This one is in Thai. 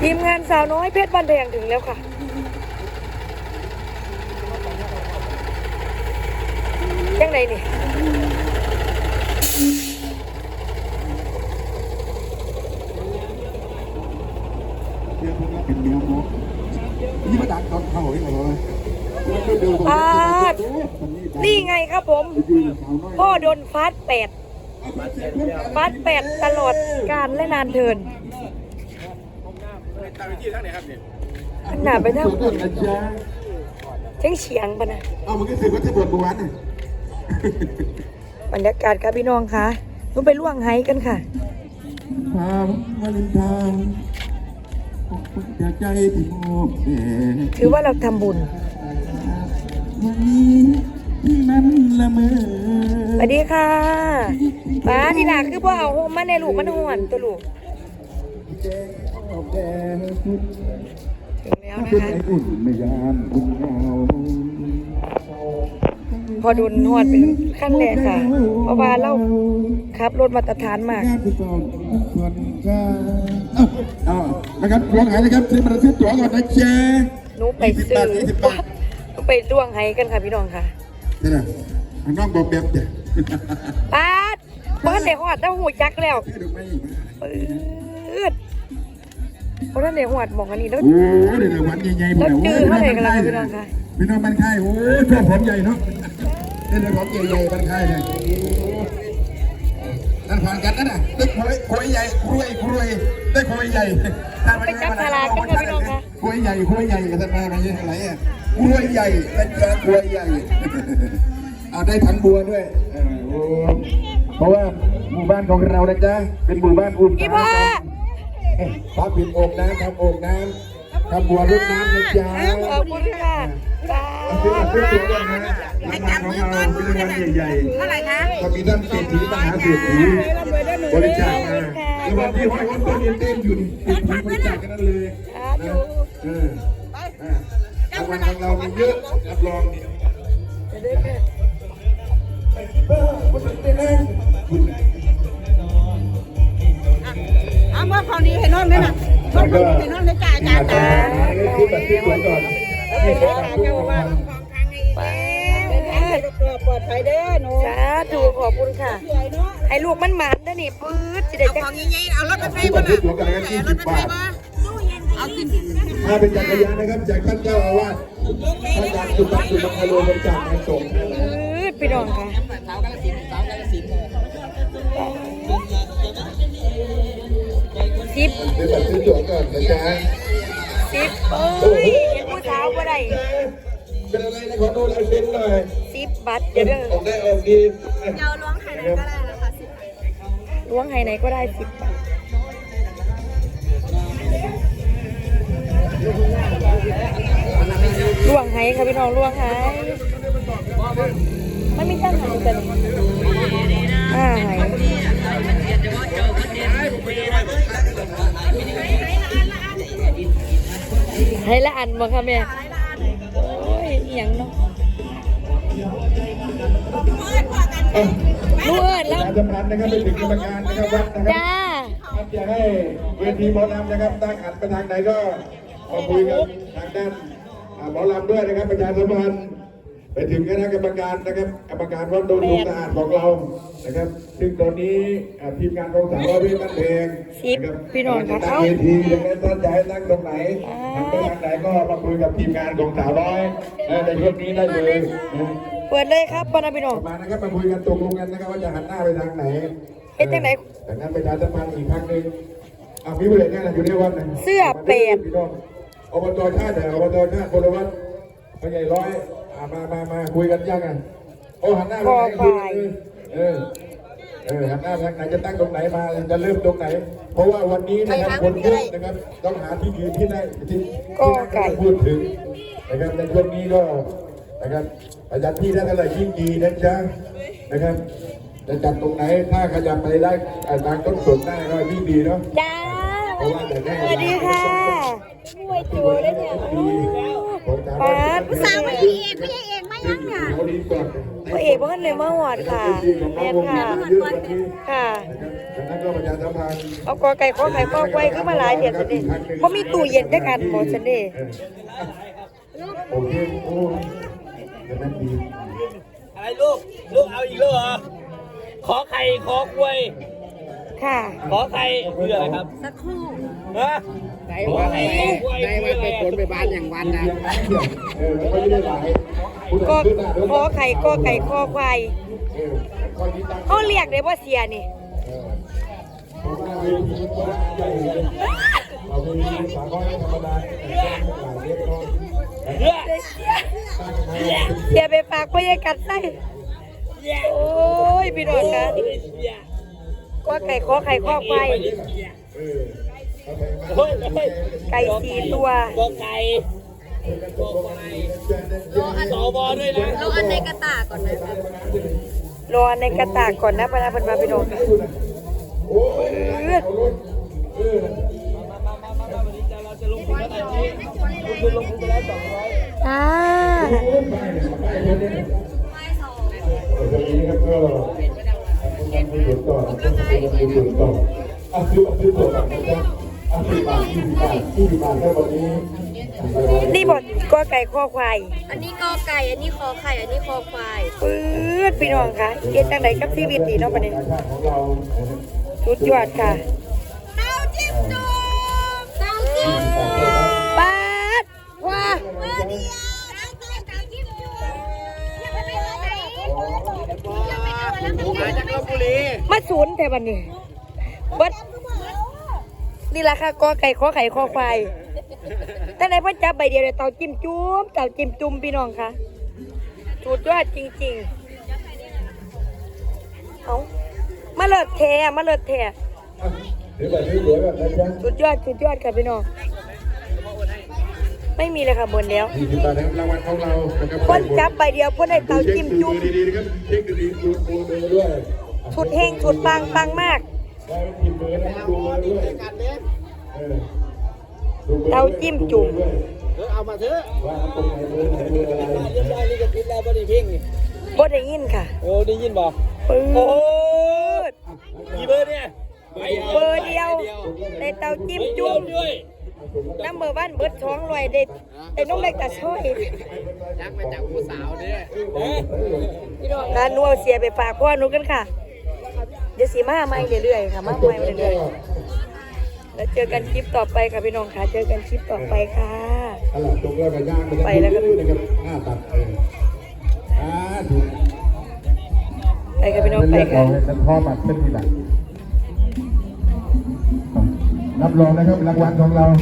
ทีมงานสาวน้อยเพชรบ้านแดงถึงแล้วค่ะ ยังไงนี่เดี๋ยวผมก็เป็นเมียหมอนี่มาดักตอนเข้าให้เหรอปาดนี่ไงครับผม พ่อโดนฟาดแปดฟาดแปดตลอดการและนานเทิน ตามวิธีทั้งไหนครับเนี่ยขนาดไปทั้งอุ่นนะจ๊ะเชียงเฉียงปะนะเอามันก็ถือว่าจะบวชบวชน่ะบรรยากาศครับพี่น้องคะนุ่ไปล่วงไห้กันค่ะความวาเลนไทน์ของคนจากใจที่มอบแด่ถือว่าเราทำบุญวันนี้ที่นั้นละเมอสวัสดีค่ะป้าที่หลักคือพ่อเอาโฮมมาในลูกมันหวนตัวลูก ถึงแล้วนะเป็นคะไออุ่นไม่ยามคุณเงาพอดุนหวดเป็นขั้นแรกค่ะ เพราะว่าเราขับรถมาตรฐานมากงานไปก่อนส่วนก็เอ้าเอ้านะครับลองหายเลยครับซื้อมาซื้อตั๋วก่อนนะจ๊ะหนูไปซื้อยี่สิบบาทหนูไปล่วงไห้กันค่ะพี่น้องค่ะนี่นะอันน้องบอกแบบเด็กป้าดบ้านเด็กหอดเต้าหูจักแล้ว เพราะท่านเด็กหอดบอกอันนี้แล้ว โอ้เดี๋ยววันใหญ่ๆแล้วดื้อเท่าไหร่กันล่ะพี่น้องคะพี่น้องมันค่ายโอ้ชอบผมใหญ่เนาะเล่นของใหญ่ๆมันค่ายเนี่ยนั่นผ่านกันนั่นน่ะได้คุยคุยใหญ่คุยคุยได้คุยใหญ่คุยใหญ่คุยใหญ่กันท่านมาไม่ใช่อะไรอะคุยใหญ่เป็นเจอคุยใหญ่เอาได้ถังบัวด้วยโอ้เพราะว่าหมู่บ้านของเรานะจ๊ะเป็นหมู่บ้านอุ่นพี่พ่อ ทำผิดโอ่งน้ำทำโอ่งน้ำทำบัวรดน้ำนะจ๊ะขอบคุณค่ะป้าซื้อดซื้อตัวกันนะรางวัลของเราเป็นรางวัลใหญ่เท่าไหร่คะๆก็มีท่านเศรษฐีมหาเศรษฐีบริจาคมารางวัลที่ห้อยวันต้นเต้นอยู่นี่บริจาคกันนั่นเลยนะเออรางวัลของเรามีเยอะรับรองจะได้ค่ะเออคนเต้น เองเอาเมื่อคราวนี้เห็นนอนไหมน่ะเมื่อคราวนี้เห็นนอนในจ่ายจ่ายอาจาจ่ารยย์ที่ตัดที่สวนก่อนนี่คือการพูดของมันป้าดปลอดภัยเด้อหนูสาธุขอบคุณค่ะสวยเนาะให้ลูกมันหมันนะนี่ปื๊ดจะได้เอาจัขกองใหญ่ๆเอารถไปไฟที่บ่ตัดที่น่ะสวนกันกันยี่สิบบาทเอาสิมาเป็นจักรยานนะครับจากท่านเจ้าอาวาสท่านอาจารย์สุปัตสุปัตโลบริจาคงานศพนะปื๊ดพี่น้องค่ะ สิบเดี๋ยวตัดซื้อตั๋วก่อนนะจ๊ะสิบเอ้ยยังผู้สาวบ่ได้เป็นอะไรนะขอดูลายเซ็นหน่อยสิบบัตรเป็เด้นอออกได้ออกดีเจ้าล้วงไข่ได้ก็ได้นะคะสิล้วงไห้ไหนก็ได้สิบบาทล้วงไห้ค่ะพี่น้องล้วงไห้ไม่มีตั้งไห้แต่นี่อ่าไห้ ไห้ละอันบ่ค่ะแม่โอ้ยอหย่างเนาะลูกเอิญปแล้วระชาสัมพันธ์นะครับไปถึงกรรมการนะครับวัดนะครับจ้าถ้าจะให้เวทีหมอลำนะครับตั้งอัดไปทางไหนก็มาคุยกันทางด้านอ่าหมอลำด้วยนะครับประชาสัมพันธ์ ไปถึงคณะกรรมการนะครับ กรรมการวัดโดนลูกสะอาดของเรานะครับ ซึ่งตอนนี้อ่าทีมงานของสาวร้อยพี่บ้านเพลงสิบนะครับพี่น้องครับตั้งเวทีอย่างนั้นท่านจะให้ตั้งตรงไหนทางไปทางไหนก็มาคุยกับทีมงานของสาวร้อยนะในช่วงนี้ได้เลยนะเปิดเลยครับปานาพี่น้องมานะครับมาคุยกันตกลงกันนะครับว่าจะหันหน้าไปทางไหนเป็นจังไหนจากนั้นประชาสัมพันธ์อีกครั้งหนึ่งเอาพี่ผู้ใหญ่แน่นะอยู่ในวัดนะเสื้อเป็ดพี่น้องอบตชาติแต่อบตชาติพลวัตพ่อใหญ่ร้อยอ่า มามามาคุยกันยังไงโอ้หันหน้าไปไหนคุยกันเลยเออเออหันหน้าไปทางไหนจะตั้งตรงไหนมาจะเริ่มตรงไหน เพราะว่าวันนี้นะครับคนเยอะนะครับต้องหาที่ยืนที่ได้ที่ที่นั่งที่พูดถึงนะครับในช่วงนี้ก็นะครับอาจารย์ที่ได้เท่าไหร่ยิ่งดีนะจ๊ะนะครับจะจัดตรงไหนถ้าขยับไปได้อ่าทางต้นสนได้ก็ยิ่งดีเนาะจ้าสวัสดีค่ะมวยจูได้เนี่ย ป้าดสาวไม่ดีเองไม่ใช่เองไม่ยังเนี่ยเอาดีก่อนพระเอกบ้านเลยมาหวดค่ะแม่นค่ะ ค่ะนะครับจากนั้นก็ประชาสัมพันธ์เอากอไก่ขอไข่ขอควายขึ้นมาหลายเดือนสันเดบ่มีตู้เย็นด้วยกันบ่สันเดโอเคโอ้แต่นั้นดีอะไรลูก ลูกเอาอีกแล้วเหรอ ขอไข่ขอควย ค่ะ ขอไข่คืออะไรครับ สักครู่ฮะ ใจว่าไปใจว่าไปผลไปบ้านอย่างวันนะเออมันก็ไม่ได้หลายผู้ใดก็ขึ้นหน้าเดินขอไข่ขอไก่ขอควายเออข้อนี้ตั้งเขาเรียกได้บ่เสียนี่เออเพราะว่าเวทีมันกว้างใหญ่เลยเอาเวทีสามร้อยธรรมดาแต่แจ้งหลายเล็กน้อยเยอะตั้งให้เสียไปฝากพ่อใหญ่กัดไส้โอ้ยพี่น้องคะขอไก่ขอไข่ขอควายเออเอา ไปมาเฮ้ยเฮ้ยไก่สี่ตัวกอไก่กอไก่สอบอด้วยนะเราอันในกระตาก่อนนะรอในกระตากก่อนนะพนักเพิ่นมาพี่น้องค่ะโอ้ยเลือดเออวันนี้เราจะลงทุนเท่าไหร่พี่คุณลงทุนไปแล้วสองร้อยอ่าไปเนี่ยไปเนี่ยเนี่ยเออตรงนี้ครับก็ทำบุญต่อทำบุญต่ออะซื้อซื้อตัวกันนะครับอ่ะสิบบาทยี่สิบบาทยี่สิบบาทแค่วันนี้นี่บ่กอไก่ขอควายอันนี้กอไก่ อันนี้คอไข่ อันนี้คอควายปื๊ดพี่น้องค่ะเฮ็ดจังไดกับชีวิตนี่เนาะบัดนี้ของเราสุดยอดค่ะเต้าจิ้มจุ่มเต้าจิ้มจุ่มปาดว้าเมื่อเดียวเต้าจิ้มจุ่มยังไม่เอาไหนยังไม่เอาแล้วมันมาจากลบบุรีมาศูนย์แต่บัดนี้เบิด นี่ล่ะค่ะกอไก่ขอไข่ขอควายแต่ไหนเพิ่นจับใบเดียวเลยเตาจิ้มจุ้มเตาจิ้มจุ่มพี่น้องค่ะสุดยอดจริง ๆ เอามาเลิศแท้มาเลิศแท้หรือแบบนี้เหลือแบบนะจ๊ะสุดยอดสุดยอดค่ะพี่น้อง ไม่มีเลยค่ะบนแล้วยี่สิบบาทนะครับรางวัลของเรานะครับคนจับใบเดียวคนได้เตาจิ้มจุ่มดูดีๆนะครับเช็คดีๆดูดูมือด้วยชุดเฮงชุดปังปังมาก ได้พิมพ์มือนะครับดูมือด้วยกันเด้อเออดูมือด้วยเตาจิ้มจุ่มดูอด้วยเออเอามาเถอะว่าตรงไหนมือไหนมืออะไรเรียบร้อยนี่ก็ติดแล้วบ่ได้เพ่งนี่บ่ได้ยินค่ะ โอ้ได้ยินบอกปื๊โอ้ดกี่เบอร์เนี่ยใบเบอร์เดียวได้เตาจิ้มจุ่มด้วยน้ำเบอร์บ้านเบิดท้องลอยได้ได้น้องเล็กแต่ช่วยยักมาจากผู้สาวเด้อพี่น้องค่ะหนูเอาเสียไปฝากพ่อหนูกันค่ะ เดี๋ยวสีมาใหม่เรื่อยๆค่ะมาใหม่เรื่อยๆแล้วเจอกันคลิปต่อไปค่ะพี่น้องค่ะเจอกันคลิปต่อไปค่ะตลาดตรงแล้วก็ย่างไปไปแล้วครับนะครับหน้าตัดเอออ่าถูกไปค่ะพี่น้องไปเลือกค่ะเอาให้พ่อบัตรเป็นทีหลังรับรองนะครับรางวัลของเรา